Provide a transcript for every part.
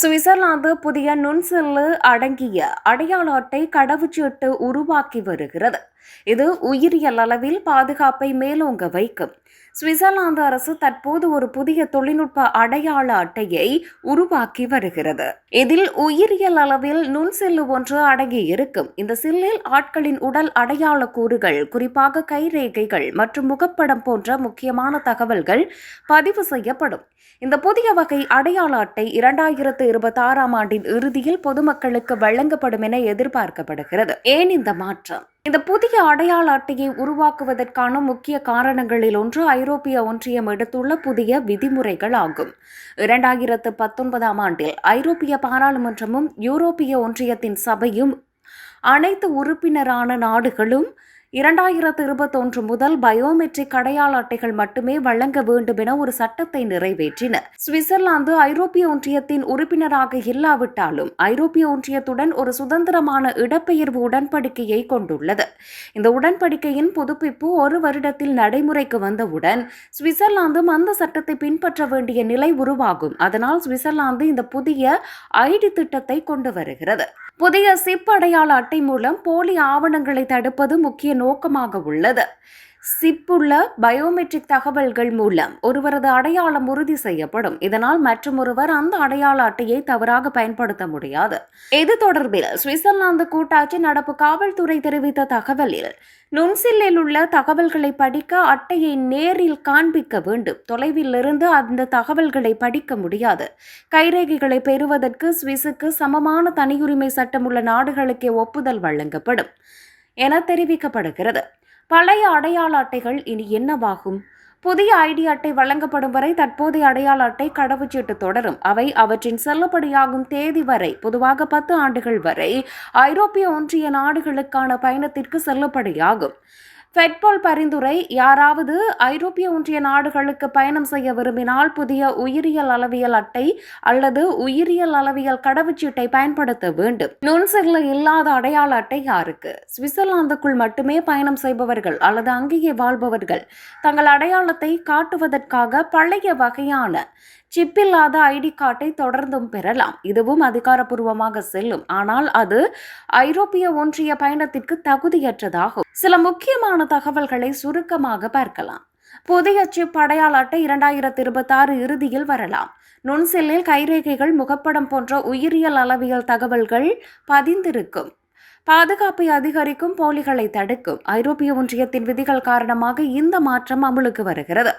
Switzerland புதிய நுண்செல்லு அடங்கிய அடையாள அட்டை கடவுச்சீட்டு உருவாக்கி வருகிறது. இது உயிரியல் அளவில் பாதுகாப்பை மேலோங்க வைக்கும். சுவிட்சர்லாந்து அரசு தற்போது ஒரு புதிய தொழில்நுட்ப அடையாள அட்டையை உருவாக்கி வருகிறது. இதில் உயிரியல் அளவில் நுண்செல்லு ஒன்று அடங்கி இருக்கும். இந்த சில்லில் ஆட்களின் உடல் அடையாள கூறுகள் குறிப்பாக கைரேகைகள் மற்றும் முகப்படம் போன்ற முக்கியமான தகவல்கள் பதிவு செய்யப்படும். இந்த புதிய வகை அடையாள அட்டை இரண்டாயிரத்து இருபத்தி ஆறாம் ஆண்டின் இறுதியில் பொதுமக்களுக்கு வழங்கப்படும் என எதிர்பார்க்கப்படுகிறது. ஏன் இந்த மாற்றம்? இந்த புதிய அடையாள அட்டையை உருவாக்குவதற்கான முக்கிய காரணங்களில் ஒன்று ஐரோப்பிய ஒன்றியம் எடுத்துள்ள புதிய விதிமுறைகள் ஆகும். இரண்டாயிரத்து பத்தொன்பதாம் ஆண்டில் ஐரோப்பிய பாராளுமன்றமும் யூரோப்பிய ஒன்றியத்தின் சபையும் அனைத்து உறுப்பினரான நாடுகளும் இரண்டாயிரத்து இருபத்தொன்று முதல் பயோமெட்ரிக் அடையாள அட்டைகள் மட்டுமே வழங்க வேண்டும் என ஒரு சட்டத்தை நிறைவேற்றின. சுவிட்சர்லாந்து ஐரோப்பிய ஒன்றியத்தின் உறுப்பினராக இல்லாவிட்டாலும் ஐரோப்பிய ஒன்றியத்துடன் ஒரு சுதந்திரமான இடப்பெயர்வு உடன்படிக்கையை கொண்டுள்ளது. இந்த உடன்படிக்கையின் புதுப்பிப்பு ஒரு வருடத்தில் நடைமுறைக்கு வந்தவுடன் சுவிட்சர்லாந்தும் அந்த சட்டத்தை பின்பற்ற வேண்டிய நிலை உருவாகும். அதனால் சுவிட்சர்லாந்து இந்த புதிய ஐடி திட்டத்தை கொண்டு வருகிறது. புதிய சிப் அடையாள அட்டை மூலம் போலி ஆவணங்களை தடுப்பது முக்கிய நோக்கமாக உள்ளது. சிப்புள்ள பயோமெட்ரிக் தகவல்கள் மூலம் ஒருவரது அடையாளம் உறுதி செய்யப்படும். இதனால் மற்றொருவர் அந்த அடையாள அட்டையை தவறாக பயன்படுத்த முடியாது. இது தொடர்பில் சுவிட்சர்லாந்து கூட்டாட்சி நடப்பு காவல்துறை தெரிவித்த தகவலில் நுண்சில்லில் உள்ள தகவல்களை படிக்க அட்டையை நேரில் காண்பிக்க வேண்டும். தொலைவில் இருந்து அந்த தகவல்களை படிக்க முடியாது. கைரேகைகளை பெறுவதற்கு சுவிஸுக்கு சமமான தனியுரிமை சட்டம் உள்ள நாடுகளுக்கே ஒப்புதல் வழங்கப்படும் என தெரிவிக்கப்படுகிறது. பழைய அடையாள அட்டைகள் இனி என்னவாகும்? புதிய ஐடி அட்டை வழங்கப்படும் வரை தற்போதைய அடையாள அட்டை கடவுச்சீட்டு தொடரும். அவை அவற்றின் செல்லுபடியாகும் தேதி வரை பொதுவாக பத்து ஆண்டுகள் வரை ஐரோப்பிய ஒன்றிய நாடுகளுக்கான பயணத்திற்கு செல்லுபடியாகும். ஃபெட்பால் பரிந்துரை யாராவது ஐரோப்பிய ஒன்றிய நாடுகளுக்கு பயணம் செய்ய விரும்பினால் புதிய உயிரியல் அளவியல் அட்டை அல்லது உயிரியல் அளவியல் கடவுச்சீட்டை பயன்படுத்த வேண்டும். நுண்செல்ல இல்லாத அடையாள அட்டை யாருக்கு? சுவிட்சர்லாந்துக்குள் மட்டுமே பயணம் செய்பவர்கள் அல்லது அங்கேயே வாழ்பவர்கள் தங்கள் அடையாளத்தை காட்டுவதற்காக பழைய வகையான சிப்பில்லாத ஐடி கார்டை தொடர்ந்தும் பெறலாம். இதுவும் அதிகாரப்பூர்வமாக செல்லும். ஆனால் அது ஐரோப்பிய ஒன்றிய பயணத்திற்கு தகுதியற்றதாகும். சில முக்கியமான தகவல்களை சுருக்கமாக பார்க்கலாம். புதிய சிப் அடையாள அட்டை இரண்டாயிரத்தி இருபத்தாறு இறுதியில் வரலாம். நுண்செல்லில் கைரேகைகள் முகப்படம் போன்ற உயிரியல் அளவியல் தகவல்கள் பதிந்திருக்கும். பாதுகாப்பை அதிகரிக்கும் போலிகளை தடுக்கும். ஐரோப்பிய ஒன்றியத்தின் விதிகள் காரணமாக இந்த மாற்றம் அமலுக்கு வருகிறது.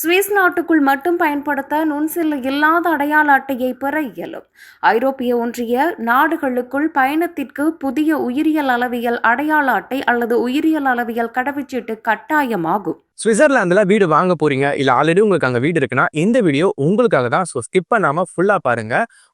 சுவிஸ் நாட்டுக்குள் மட்டும் பயன்படுத்த நுண்சில் இல்லாத அடையாள அட்டையை பெற இயலும். ஐரோப்பிய ஒன்றிய நாடுகளுக்குள் பயணத்திற்கு புதிய உயிரியல் அளவியல் அடையாள அட்டை அல்லது உயிரியல் அளவியல் கடவுச்சீட்டு கட்டாயமாகும். சுவிட்சர்லாந்துல வீடு வாங்க போறீங்க இல்ல ஆல்ரெடி உங்களுக்கு அங்க வீடு இருக்குன்னா இந்த வீடியோ உங்களுக்காக தான் ஸோ ஸ்கிப் பண்ணாம ஃபுல்லா பாருங்க.